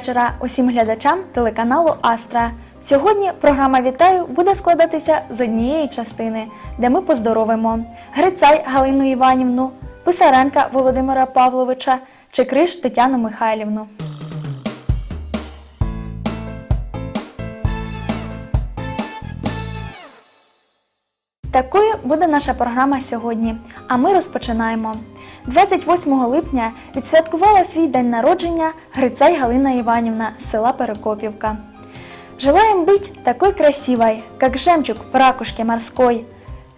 Вечора усім глядачам телеканалу Астра. Сьогодні програма Вітаю буде складатися з однієї частини, де ми поздоровимо Грицай Галину Іванівну, Писаренка Володимира Павловича чи Криш Тетяну Михайлівну. Такою буде наша програма сьогодні. А ми розпочинаємо. 28 липня відсвяткувала свій день народження Грицай Галина Ивановна з села Перекопівка. Желаем быть такой красивой, как жемчуг в ракушке морской.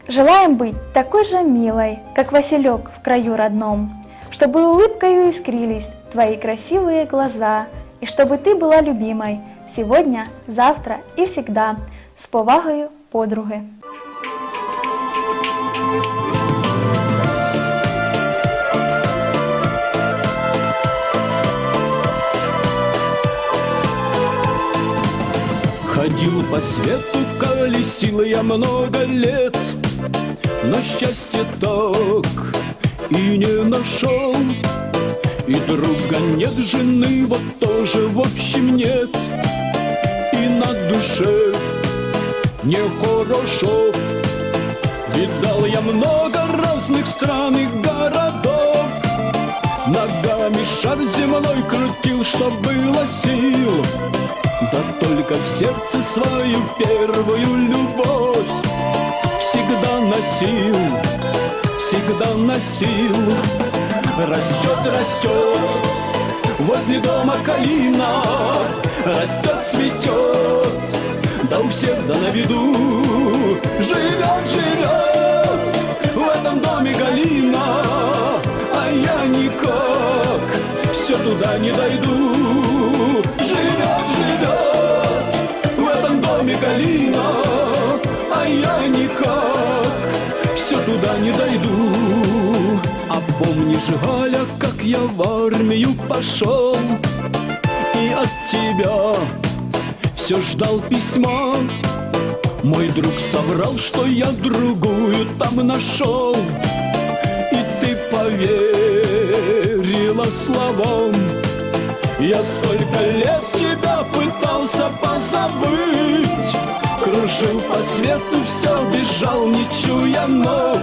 Желаем быть такой же милой, как Василек в краю родном. Чтобы улыбкою искрились твои красивые глаза, и чтобы ты была любимой сегодня, завтра и всегда. С повагою, подруги. Ходил по свету, колесил я много лет, Но счастья так и не нашел. И друга нет, жены вот тоже в общем нет. И на душе нехорошо. Видал я много разных стран и городов. Ногами шар земной крутил, что было сил. Да только в сердце свою первую любовь Всегда носил, всегда носил. Растет, растет возле дома калина Растет, цветет, да у всех да на виду Живет, живет в этом доме Галина. А я никак все туда не дойду дойду. А помнишь, Галя, как я в армию пошел. И от тебя все ждал письма. Мой друг соврал, что я другую там нашел И ты поверила словам. Я сколько лет тебя пытался позабыть. Кружил по свету, все бежал, не чуя ног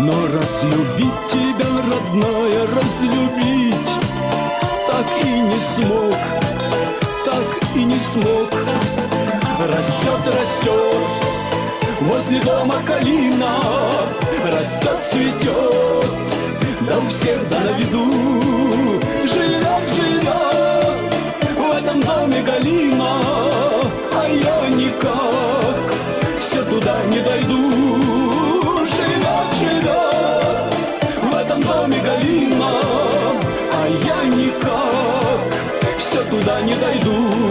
Но разлюбить тебя, родная, разлюбить Так и не смог, так и не смог. Растет, растет возле дома калина Растет, цветет, да у всех да на виду Живет, живет в этом доме Галина А я никак все туда не дойду doido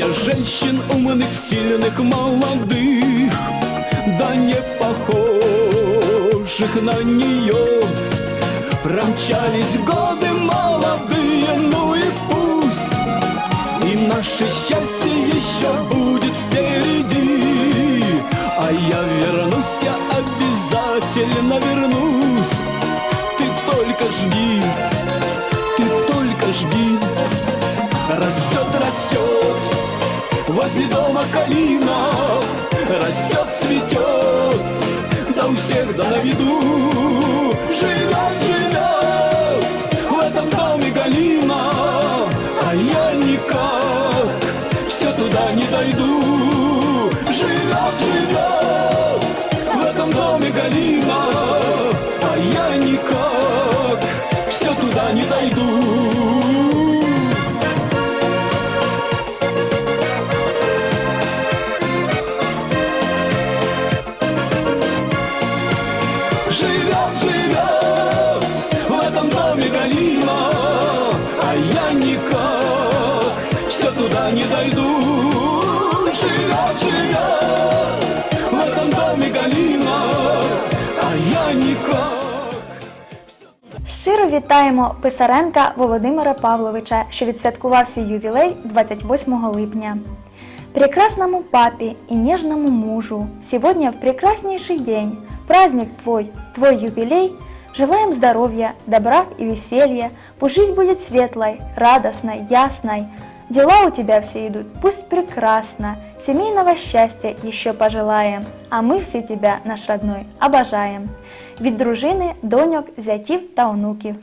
я женщин умных, сильных, молодых Да не похожих на нее Промчались годы молодые, ну и пусть. И наше счастье еще будет впереди. А я вернусь, я обязательно вернусь. Ты только жди, ты только жди возле дома калина Растет, цветет, да у всех да на виду найду. Живет, живет в этом доме Галина, а я никак. Щиро вітаємо писаренка Володимира Павловича, що відсвяткував свій ювілей 28 липня. Прекрасному папі і нежному мужу, Сьогодні в прекрасніший день, праздник твой, твой юбилей. Желаем здоров'я, добра і веселья, пусть жизнь будет светлой, радостной, ясной, дела у тебя все идут, пусть прекрасно, семейного счастья еще пожелаем, а мы все тебя, наш родной, обожаем. Від дружини, доньок, зятів та онуків.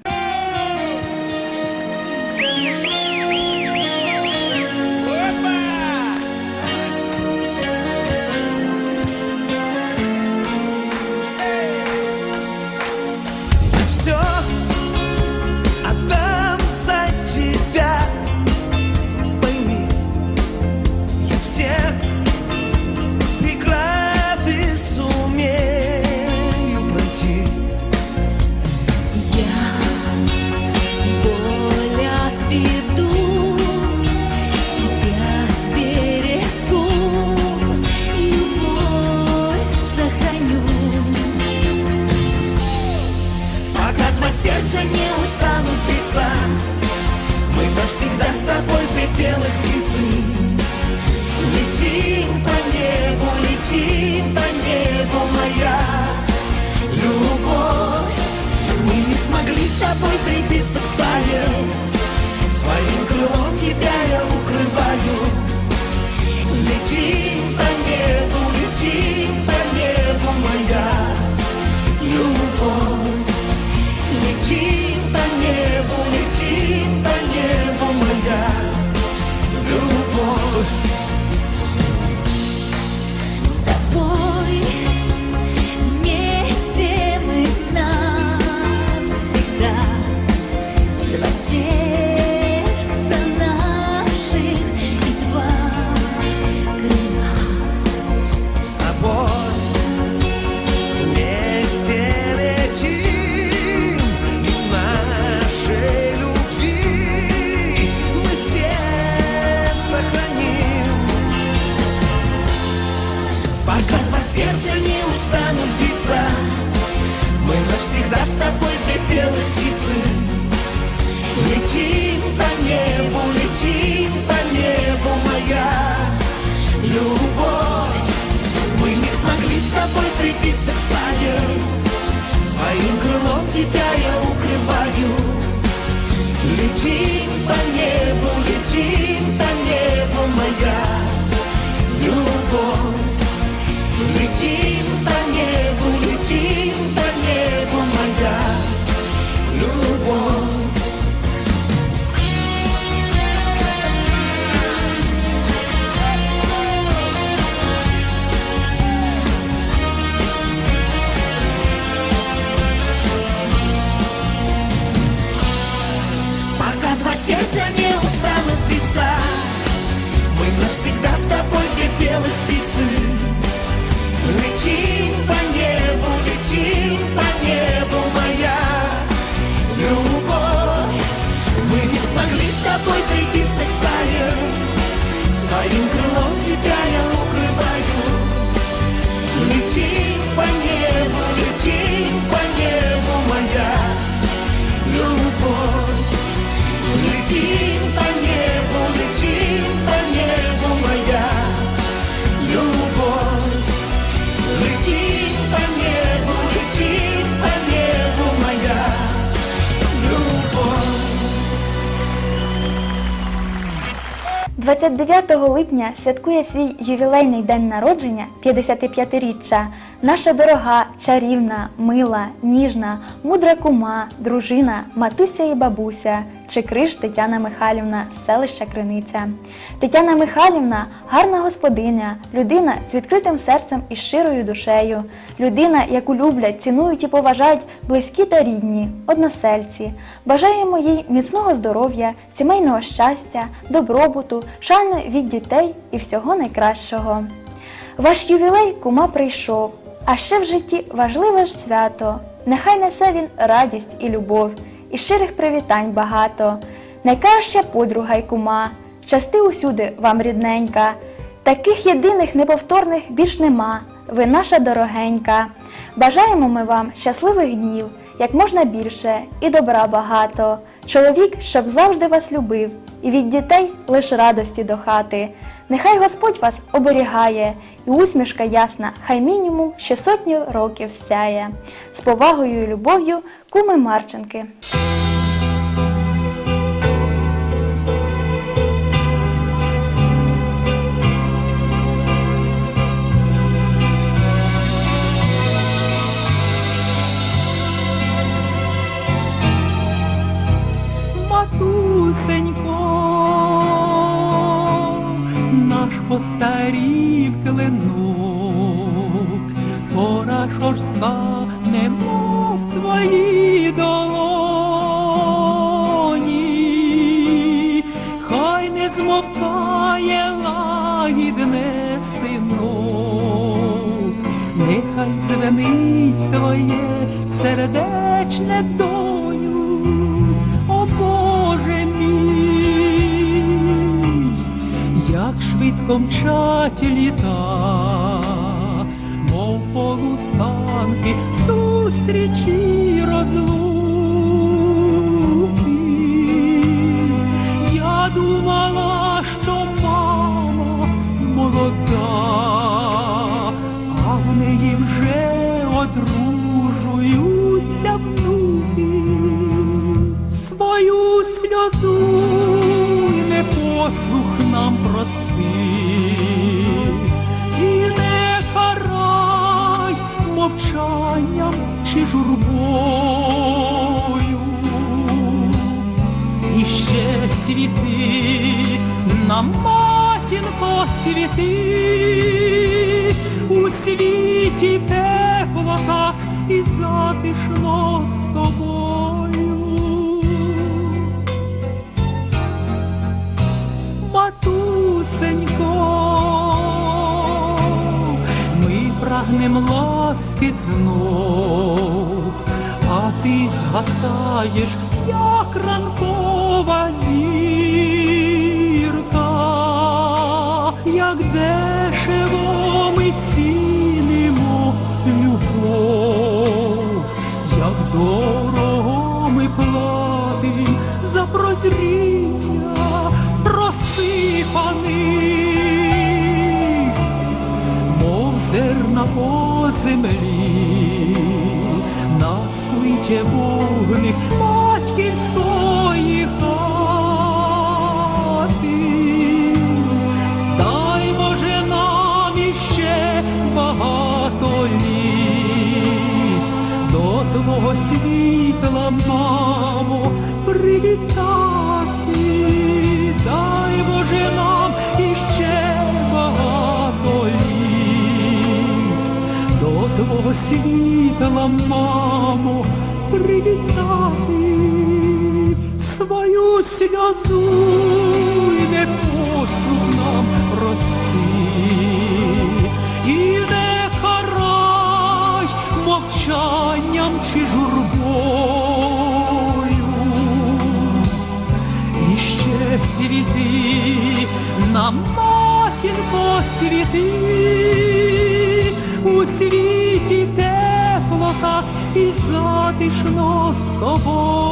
С тобой прибиться к стае, своим крылом тебя я укрываю. Летим по небу, летим по небу, моя любовь. Летим по небу, летим по небу, моя любовь. Сердца не устанут биться. Мы навсегда с тобой две белых птицы. Летим по небу, летим по небу, моя любовь. Мы не смогли с тобой прибиться к стае Своим крылом тебя я укрываю. Летим по небу, летим по небу, моя любовь 你记。29 липня святкує свій ювілейний день народження 55-річчя наша дорога, чарівна, мила, ніжна, мудра кума, дружина, матуся і бабуся, Чекриш Тетяна Михайлівна з селища Криниця. Тетяна Михайлівна гарна господиня, людина з відкритим серцем і щирою душею, людина, яку люблять, цінують і поважають близькі та рідні, односельці. Бажаємо їй міцного здоров'я, сімейного щастя, добробуту, шани від дітей і всього найкращого. Ваш ювілей кума прийшов, а ще в житті важливе ж свято. Нехай несе він радість і любов, і щирих привітань багато. Найкраща подруга й кума, щасти усюди вам рідненька. Таких єдиних неповторних більш нема. Ви наша дорогенька. Бажаємо ми вам щасливих днів як можна більше, і добра багато. Чоловік, щоб завжди вас любив, і від дітей лиш радості до хати. Нехай Господь вас оберігає, і усмішка ясна, хай мінімум ще сотні років сяє. З повагою і любов'ю, куми Марченки. Постарів клинок, пора шорстка, немов твої долоні, хай не змовкає лагідне синок, нехай звенить твоє сердечне доню, швидко мчать літа, мов полустанки зустрічі розлуки. Я думала, що мама молода, а в неї вже одружуються внуки. Свою сльозу мовчанням чи журбою. І ще світи нам матінко світи, у світі тепло так і затишно з тобою. Прагнем ласки знов, а ти згасаєш, як ранкова зірка, як дешево ми цінимо любов, як дорого по землі, нас кличе вогник твого світла, мамо, привітати. Свою сльозу й не послух нам прости, і не карай мовчанням чи журбою. І ще світи нам матінко світи, затишно з тобою.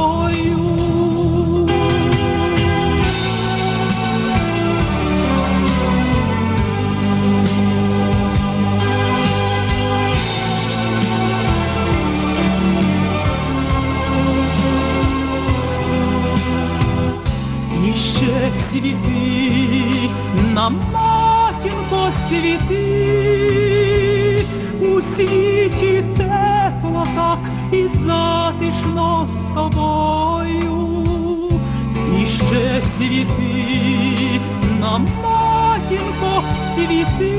Світи, нам матінко світи,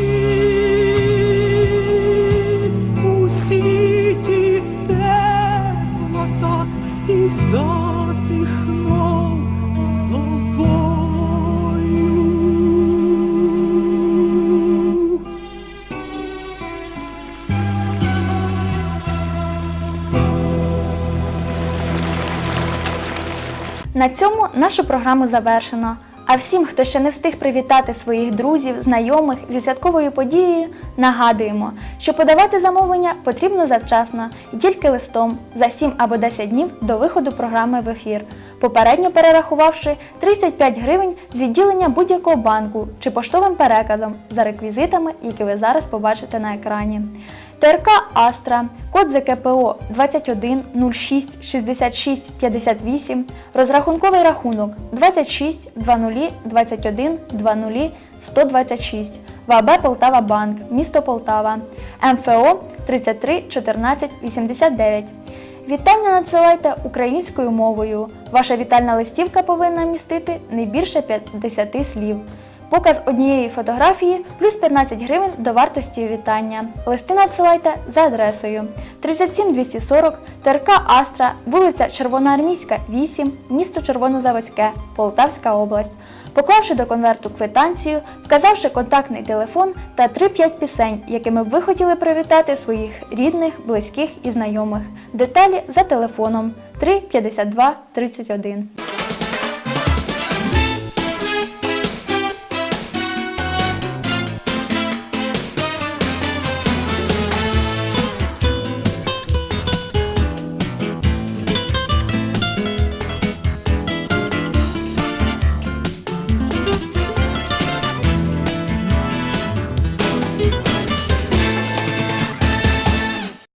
у світі темно так і затишно На цьому нашу програму завершено. А всім, хто ще не встиг привітати своїх друзів, знайомих зі святковою подією, нагадуємо, що подавати замовлення потрібно завчасно і тільки листом за 7 або 10 днів до виходу програми в ефір, попередньо перерахувавши 35 гривень з відділення будь-якого банку чи поштовим переказом за реквізитами, які ви зараз побачите на екрані. ТРК Астра, код ЗКПО 21 06 66 58, розрахунковий рахунок 26 00 21 00 126, ВАБ Полтава Банк, місто Полтава, МФО 33 14 89. Вітання надсилайте українською мовою. Ваша вітальна листівка повинна містити не більше 50 слів. Показ однієї фотографії плюс 15 гривень до вартості вітання. Листи надсилайте за адресою 37240 ТРК Астра, вулиця Червоноармійська, 8, місто Червонозаводське, Полтавська область. Поклавши до конверту квитанцію, вказавши контактний телефон та 3-5 пісень, якими б ви хотіли привітати своїх рідних, близьких і знайомих. Деталі за телефоном 3 52 31.